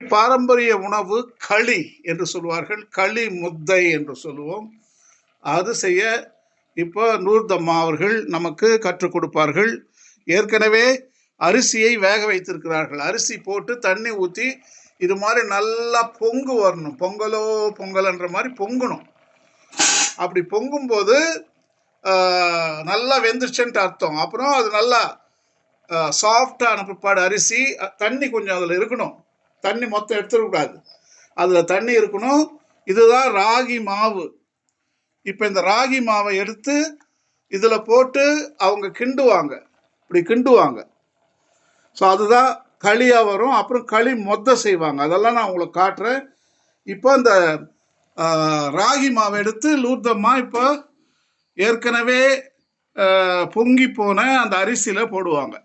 பாரம்பரிய உணவு களி என்று சொல்வார்கள். களி முத்தை என்று சொல்லுவோம். அது செய்ய இப்போ நூர்தம்மா அவர்கள் நமக்கு கற்றுக் கொடுப்பார்கள். ஏற்கனவே அரிசியை வேக வைத்திருக்கிறார்கள். அரிசி போட்டு தண்ணி ஊற்றி இது மாதிரி நல்லா பொங்கு வரணும். பொங்கலோ பொங்கல்ன்ற மாதிரி பொங்கணும். அப்படி பொங்கும்போது நல்லா வெந்துருச்சுன்ட்டு அர்த்தம். அப்புறம் அது நல்லா சாஃப்டான பிற்பாடு அரிசி தண்ணி கொஞ்சம் அதில் இருக்கணும். தண்ணி மொத்தம் எடுத்துடக்கூடாது. அதில் தண்ணி இருக்கணும். இதுதான் ராகி மாவு. இப்போ இந்த ராகி மாவை எடுத்து இதில் போட்டு அவங்க கிண்டுவாங்க. இப்படி கிண்டுவாங்க. ஸோ அதுதான் களியாக வரும். அப்புறம் களி மொத்த செய்வாங்க. அதெல்லாம் நான் உங்களுக்கு காட்டுறேன். இப்போ இந்த ராகி மாவை எடுத்து லூர்தம்மா இப்போ ஏற்கனவே பொங்கி போன அந்த அரிசியில் போடுவாங்க.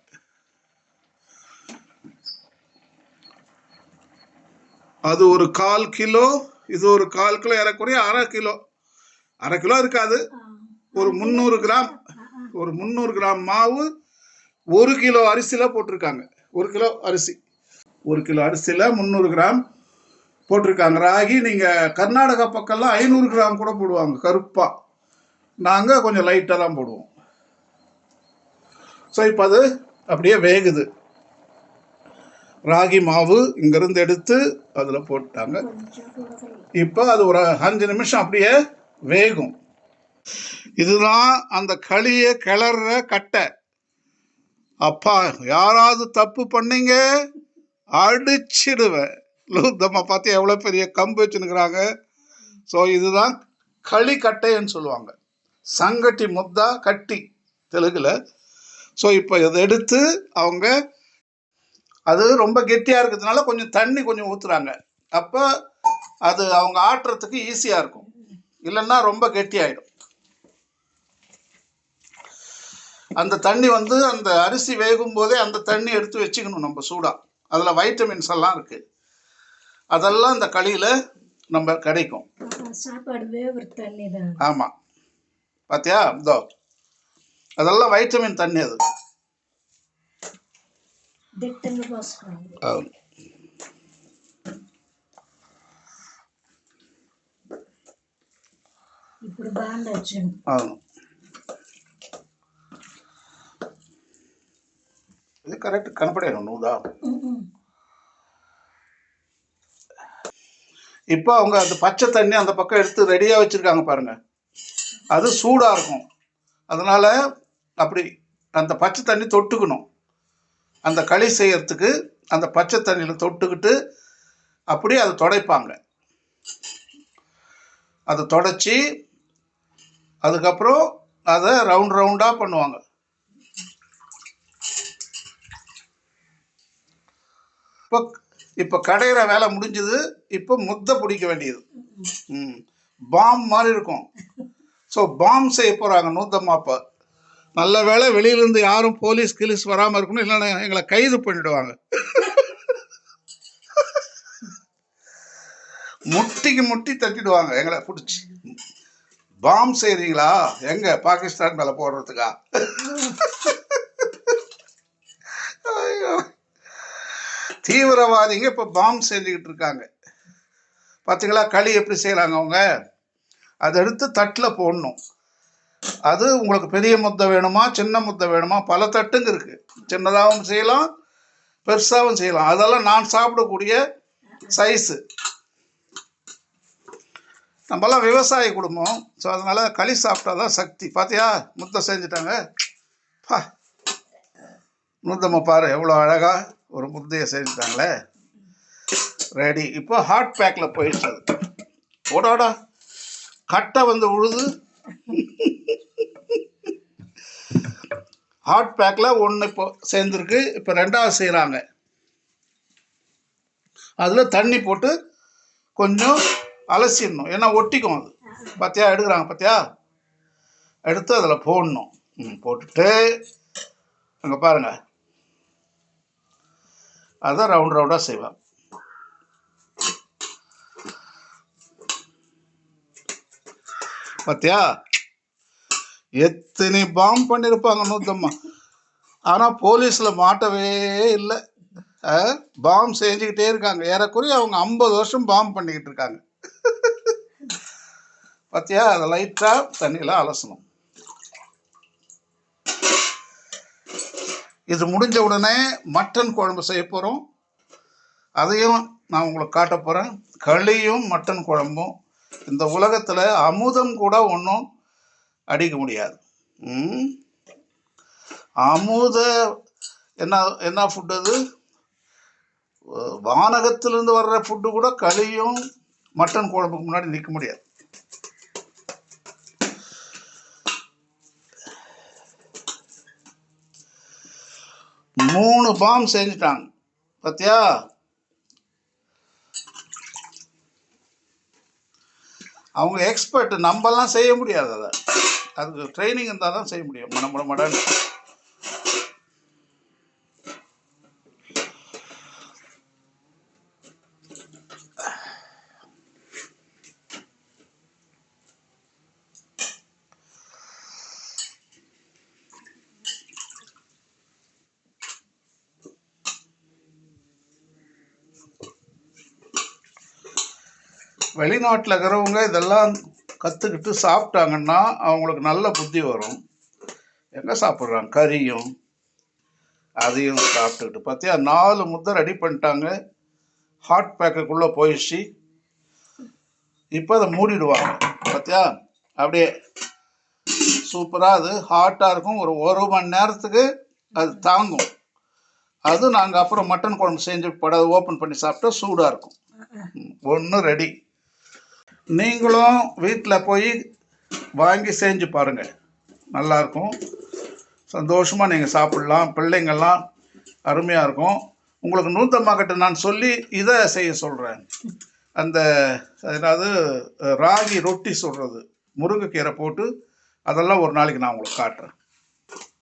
அது ஒரு கால் கிலோ இது ஒரு கால் கிலோ ஏறக்குறைய அரை கிலோ. அரை கிலோ இருக்காது. ஒரு முந்நூறு கிராம். ஒரு முந்நூறு கிராம் மாவு ஒரு கிலோ அரிசியில் போட்டிருக்காங்க. ஒரு கிலோ அரிசி. ஒரு கிலோ அரிசியில் முந்நூறு கிராம் போட்டிருக்காங்க. ராகி நீங்கள் கர்நாடகா பக்கம்லாம் ஐநூறு கிராம் கூட போடுவாங்க கருப்பாக நாங்கள் கொஞ்சம் லைட்டாக தான் போடுவோம். ஸோ இப்போ அது அப்படியே வேகுது. ராகி மாவு இங்கேருந்து எடுத்து அதில் போட்டாங்க. இப்போ அது ஒரு அஞ்சு நிமிஷம் அப்படியே வேகும். இதுதான் அந்த களியை கிளற கட்டை. அப்பா யாராவது தப்பு பண்ணீங்க? அடிச்சிடுவேன். லூத்தம்மா பார்த்து எவ்வளோ பெரிய கம்பு வச்சுனுக்குறாங்க ஸோ இதுதான் களி கட்டைன்னு சொல்லுவாங்க. சங்கட்டி முத்தா கட்டி தெலுங்கில். ஸோ இப்போ இதை எடுத்து அவங்க அது ரொம்ப கெட்டியாக இருக்கிறதுனால கொஞ்சம் தண்ணி கொஞ்சம் ஊற்றுறாங்க அப்போ அது அவங்க ஆட்டுறதுக்கு ஈஸியாக இருக்கும். இல்லைன்னா ரொம்ப கெட்டியாயிடும். அந்த தண்ணி வந்து அந்த அரிசி வேகும் போதே அந்த தண்ணி எடுத்து வச்சுக்கணும் நம்ம சூடாக அதில் வைட்டமின்ஸ் எல்லாம் இருக்குது அதெல்லாம் இந்த களியில் நம்ம கிடைக்கும். ஆமாம் பாத்தியா? இதோ. அதெல்லாம் வைட்டமின் தண்ணி அது. దిట్టంగా పోసుకోండి అవును ఇప్పుడు బాగుంది వచ్చింది అవును ఇది కరెక్ట్ కనపడాను నువ్వుదా இப்போ அவங்க அந்த பச்சை தண்ணி அந்த பக்கம் எடுத்து ரெடியாக வச்சுருக்காங்க பாருங்க அது சூடாக இருக்கும் அதனால் அப்படி அந்த பச்சை தண்ணி தொட்டுக்கணும் அந்த களி செய்யறதுக்கு அந்த பச்சை தண்ணியில் தொட்டுக்கிட்டு அப்படியே அதை துடைப்பாங்க. அதை தொடச்சி அதுக்கப்புறம் அதை ரவுண்ட் ரவுண்டாக பண்ணுவாங்க. இப்போ இப்போ கடையிற வேலை முடிஞ்சது. இப்போ முத்தை பிடிக்க வேண்டியது. ம். பாம் மாதிரி இருக்கும். ஸோ பாம் செய்ய போகிறாங்க நூத்தம்மா அப்போ நல்ல வேளை வெளியிலேருந்து யாரும் போலீஸ் கிலீஸ் வராமல் இருக்கணும் இல்லைன்னா எங்களை கைது பண்ணிடுவாங்க. முட்டிக்கு முட்டி தட்டிடுவாங்க எங்களை பிடிச்சி. பாம் செய்கிறீங்களா எங்கே? பாகிஸ்தான் மேலே போடுறதுக்கா? ஐயோ. தீவிரவாதிங்க இப்போ பாம் செஞ்சுக்கிட்டு இருக்காங்க. பார்த்தீங்களா களி எப்படி செய்கிறாங்க அவங்க? அதை எடுத்து தட்டில் போடணும். அது உங்களுக்கு பெரிய முத்தை வேணுமா சின்ன முத்தை வேணுமா? பல தட்டுங்க இருக்குது சின்னதாகவும் செய்யலாம் பெருசாகவும் செய்யலாம். அதெல்லாம் நான் சாப்பிடக்கூடிய சைஸு நம்மலாம் விவசாய குடும்பம். ஸோ அதனால் களி சாப்பிட்டா தான் சக்தி. பார்த்தியா முத்தை செஞ்சுட்டாங்க. பா. முத்தம்மா பாரு எவ்வளோ அழகாக ஒரு முத்தையை செஞ்சுட்டாங்களே. ரெடி இப்போ ஹாட் பேக்கில் போயிடுச்சு அது. ஓடாடா கட்டை வந்து உழுது ஹாட் பேக்கில் ஒன்று இப்போ சேர்ந்துருக்கு. இப்போ ரெண்டாவது செய்கிறாங்க அதில் தண்ணி போட்டு கொஞ்சம் அலசிடணும். ஏன்னா ஒட்டிக்கும் அது. பார்த்தியா எடுக்கிறாங்க பார்த்தியா எடுத்து அதில் போடணும். போட்டுட்டு அங்கே பாருங்கள் அதை ரவுண்ட் ரவுண்டாக செய்வேன். பார்த்தியா எத்தனை பாம் பண்ணியிருப்பாங்க நூத்தம்மா. ஆனால் போலீஸில் மாட்டவே இல்லை. பாம் செஞ்சுக்கிட்டே இருக்காங்க. ஏறக்குறைய அவங்க ஐம்பது வருஷம் பாம் பண்ணிக்கிட்டு இருக்காங்க. பார்த்தியா அதை லைட்டாக தண்ணியில் அலசணும். இது முடிஞ்ச உடனே மட்டன் குழம்பு செய்ய போகிறோம் அதையும் நான் உங்களுக்கு காட்ட போகிறேன் களியும் மட்டன் குழம்பும். இந்த உலகத்தில் அமுதம் கூட ஒன்றும் அடிக்க முடியாது. அமுத என்ன என்ன ஃபுட் அது? வானகத்திலிருந்து வர்ற ஃபுட்டு கூட களியும் மட்டன் குழம்புக்கு முன்னாடி நிற்க முடியாது. மூணு பாம் செஞ்சுட்டாங்க. பார்த்தியா அவங்க எக்ஸ்பர்ட் நம்மலாம் செய்ய முடியாது அதை. அதுக்கு ட்ரைனிங் இருந்தால் தான் செய்ய முடியும். மட மட மடன்னு. வெளிநாட்டில் இருக்கிறவங்க இதெல்லாம் கற்றுக்கிட்டு சாப்பிட்டாங்கன்னா அவங்களுக்கு நல்ல புத்தி வரும். எங்கே சாப்பிட்றாங்க? கறியும் அதையும் சாப்பிட்டுக்கிட்டு. பார்த்தியா நாலு முத்தை ரெடி பண்ணிட்டாங்க. ஹாட் பேக்குக்குள்ளே போயிடுச்சு. இப்போ அதை மூடிடுவாங்க. பார்த்தியா அப்படியே சூப்பராக அது ஹாட்டாக இருக்கும். ஒரு ஒரு மணி நேரத்துக்கு அது தாங்கும். அது நாங்கள் அப்புறம் மட்டன் குழம்பு செஞ்சு பட ஓப்பன் பண்ணி சாப்பிட்டா சூடாக இருக்கும். ஒன்று ரெடி நீங்களும் வீட்டில் போய் வாங்கி செஞ்சு பாருங்கள் நல்லாயிருக்கும் சந்தோஷமாக நீங்கள் சாப்பிட்லாம். பிள்ளைங்கள்லாம் அருமையாக இருக்கும். உங்களுக்கு நூத்தம்மாக்கிட்ட நான் சொல்லி இதை செய்ய சொல்கிறேன் அந்த அதாவது ராகி ரொட்டி சுடுறது முருங்கைக்கீரை போட்டு அதெல்லாம் ஒரு நாளைக்கு நான் உங்களுக்கு காட்டுறேன்.